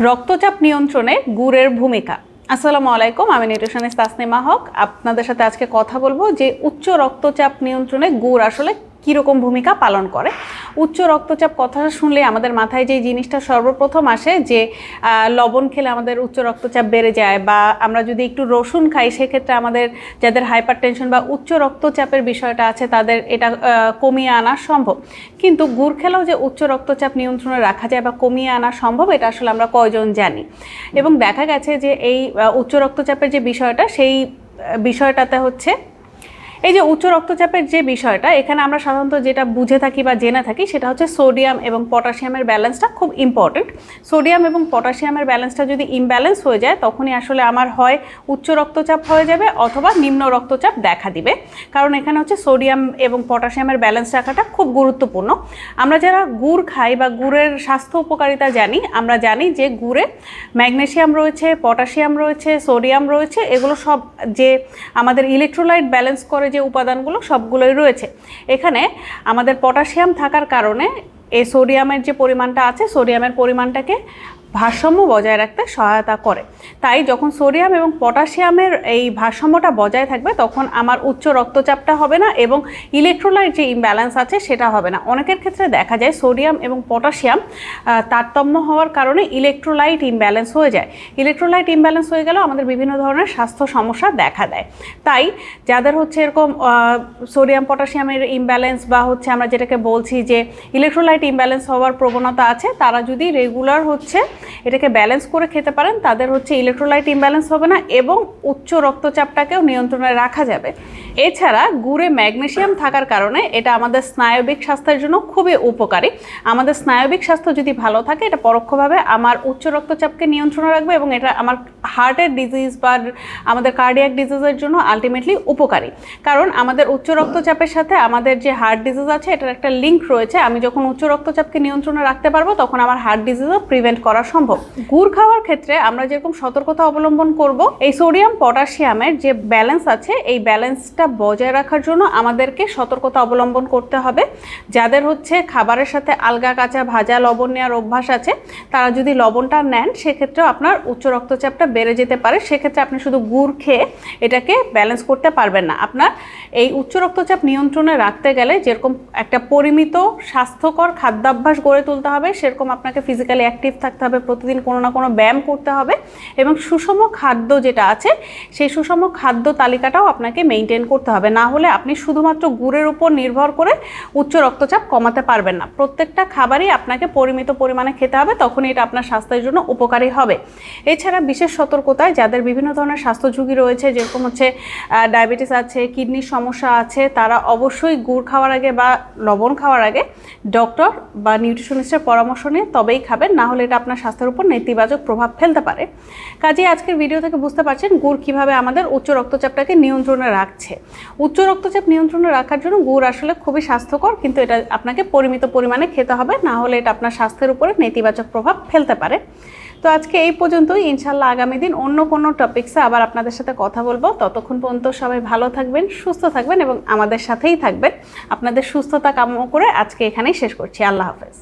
রক্তচাপ নিয়ন্ত্রণে গুড়ের ভূমিকা। আসসালামু আলাইকুম, আমি নিউট্রিশনিস্ট তাসনিমা হক। আপনাদের সাথে আজকে কথা বলব যে উচ্চ রক্তচাপ নিয়ন্ত্রণে গুড় আসলে কীরকম ভূমিকা পালন করে। উচ্চ রক্তচাপ কথাটা শুনলে আমাদের মাথায় যে জিনিসটা সর্বপ্রথম আসে যে লবণ খেলে আমাদের উচ্চ রক্তচাপ বেড়ে যায় বা আমরা যদি একটু রসুন খাই সেক্ষেত্রে আমাদের যাদের হাইপার টেনশন বা উচ্চ রক্তচাপের বিষয়টা আছে তাদের এটা কমিয়ে আনা সম্ভব। কিন্তু গুড় খেলেও যে উচ্চ রক্তচাপ নিয়ন্ত্রণে রাখা যায় বা কমিয়ে আনা সম্ভব, এটা আসলে আমরা কয়জন জানি। এবং দেখা গেছে যে এই উচ্চ রক্তচাপের যে বিষয়টা, সেই বিষয়টাতে হচ্ছে এই যে উচ্চ রক্তচাপের যে বিষয়টা, এখানে আমরা সাধারণত যেটা বুঝে থাকি বা জেনে থাকি সেটা হচ্ছে সোডিয়াম এবং পটাশিয়ামের ব্যালেন্সটা খুব ইম্পর্টেন্ট সোডিয়াম এবং পটাশিয়ামের ব্যালেন্সটা যদি ইমব্যালেন্স হয়ে যায়, তখনই আসলে আমার হয় উচ্চ রক্তচাপ হয়ে যাবে অথবা নিম্ন রক্তচাপ দেখা দিবে। কারণ এখানে হচ্ছে সোডিয়াম এবং পটাশিয়ামের ব্যালেন্স রাখাটা খুব গুরুত্বপূর্ণ। আমরা যারা গুড় খাই বা গুড়ের স্বাস্থ্য উপকারিতা জানি, আমরা জানি যে গুড়ে ম্যাগনেশিয়াম রয়েছে, পটাশিয়াম রয়েছে, সোডিয়াম রয়েছে, এগুলো সব যে আমাদের ইলেকট্রোলাইট ব্যালেন্স করে যে উপাদানগুলো সবগুলোই রয়েছে। এখানে আমাদের পটাশিয়াম থাকার কারণে এই সোডিয়ামের যে পরিমাণটা আছে, সোডিয়ামের পরিমাণটাকে ভারসাম্য বজায় রাখতে সহায়তা করে। তাই যখন সোডিয়াম এবং পটাশিয়ামের এই ভারসাম্যটা বজায় থাকবে, তখন আমার উচ্চ রক্তচাপটা হবে না এবং ইলেকট্রোলাইট যে ইমব্যালেন্স আছে সেটা হবে না। অনেকের ক্ষেত্রে দেখা যায় সোডিয়াম এবং পটাশিয়াম তারতম্য হওয়ার কারণে ইলেকট্রোলাইট ইমব্যালেন্স হয়ে যায়। ইলেকট্রোলাইট ইমব্যালেন্স হয়ে গেলেও আমাদের বিভিন্ন ধরনের স্বাস্থ্য সমস্যা দেখা দেয়। তাই যাদের হচ্ছে এরকম সোডিয়াম, পটাশিয়ামের ইমব্যালেন্স বা হচ্ছে আমরা যেটাকে বলছি যে ইলেকট্রোলাইট ইমব্যালেন্স হওয়ার প্রবণতা আছে, তারা যদি রেগুলার হচ্ছে এটাকে ব্যালেন্স করে খেতে পারেন, তাদের হচ্ছে ইলেকট্রোলাইট ইমব্যালেন্স হবে না এবং উচ্চ রক্তচাপটাকেও নিয়ন্ত্রণে রাখা যাবে। এছাড়া গুড়ে ম্যাগনেশিয়াম থাকার কারণে এটা আমাদের স্নায়বিক স্বাস্থ্যের জন্য খুবই উপকারী। আমাদের স্নায়বিক স্বাস্থ্য যদি ভালো থাকে, এটা পরোক্ষভাবে আমার উচ্চ রক্তচাপকে নিয়ন্ত্রণে রাখবে এবং এটা আমার হার্টের ডিজিজ বা আমাদের কার্ডিয়াক ডিজিজের জন্য আলটিমেটলি উপকারী। কারণ আমাদের উচ্চ রক্তচাপের সাথে আমাদের যে হার্ট ডিজিজ আছে, এটার একটা লিঙ্ক রয়েছে। আমি যখন উচ্চ রক্তচাপকে নিয়ন্ত্রণে রাখতে পারব, তখন আমার হার্ট ডিজিজও প্রিভেন্ট করা সম্ভব। গুড় খাওয়ার ক্ষেত্রে আমরা যেরকম সতর্কতা অবলম্বন করব, এই সোডিয়াম পটাশিয়ামের যে ব্যালেন্স আছে, এই ব্যালেন্সটা বজায় রাখার জন্য আমাদেরকে সতর্কতা অবলম্বন করতে হবে। যাদের হচ্ছে খাবারের সাথে আলগা কাঁচা ভাজা লবণ নেওয়ার অভ্যাস আছে, তারা যদি লবণটা নেন, সেক্ষেত্রেও আপনার উচ্চ রক্তচাপটা বেড়ে যেতে পারে। সেক্ষেত্রে আপনি শুধু গুড় খেয়ে এটাকে ব্যালেন্স করতে পারবেন না। আপনার এই উচ্চ রক্তচাপ নিয়ন্ত্রণে রাখতে গেলে যেরকম একটা পরিমিত, স্বাস্থ্যকর খাদ্যাভ্যাস গড়ে তুলতে হবে, সেরকম আপনাকে ফিজিক্যালি অ্যাক্টিভ থাকতে হবে, প্রতিদিন কোনো না কোনো ব্যায়াম করতে হবে এবং সুষম খাদ্য যেটা আছে, সেই সুষম খাদ্য তালিকাটাও আপনাকে মেনটেন করতে হবে। না হলে আপনি শুধুমাত্র গুড়ের উপর নির্ভর করে উচ্চ রক্তচাপ কমাতে পারবেন না। প্রত্যেকটা খাবারই আপনাকে পরিমিত পরিমাণে খেতে হবে, তখনই এটা আপনার স্বাস্থ্যের জন্য উপকারী হবে। এছাড়া বিশেষ সতর্কতায় যাদের বিভিন্ন ধরনের স্বাস্থ্য ঝুঁকি রয়েছে, যেরকম হচ্ছে ডায়াবেটিস আছে, কিডনির সমস্যা আছে, তারা অবশ্যই গুড় খাওয়ার আগে বা লবণ খাওয়ার আগে ডক্টর বা নিউট্রিশনিস্টের পরামর্শ নিয়ে তবেই খাবেন, না হলে এটা আপনার স্বাস্থ্যের উপর নেতিবাচক প্রভাব ফেলতে পারে। কাজেই আজকের ভিডিও থেকে বুঝতে পারছেন গুড় কীভাবে আমাদের উচ্চ রক্তচাপটাকে নিয়ন্ত্রণে রাখছে। উচ্চ রক্তচাপ নিয়ন্ত্রণে রাখার জন্য গুড় আসলে খুবই স্বাস্থ্যকর, কিন্তু এটা আপনাকে পরিমিত পরিমাণে খেতে হবে, না হলে এটা আপনার স্বাস্থ্যের উপরে নেতিবাচক প্রভাব ফেলতে পারে। তো আজকে এই পর্যন্তই ইনশাল্লাহ আগামী দিন অন্য কোনো টপিক্সে আবার আপনাদের সাথে কথা বলব। ততক্ষণ পর্যন্ত সবাই ভালো থাকবেন, সুস্থ থাকবেন এবং আমাদের সাথেই থাকবেন। আপনাদের সুস্থতা কামনা করে আজকে এখানেই শেষ করছি। আল্লাহ হাফেজ।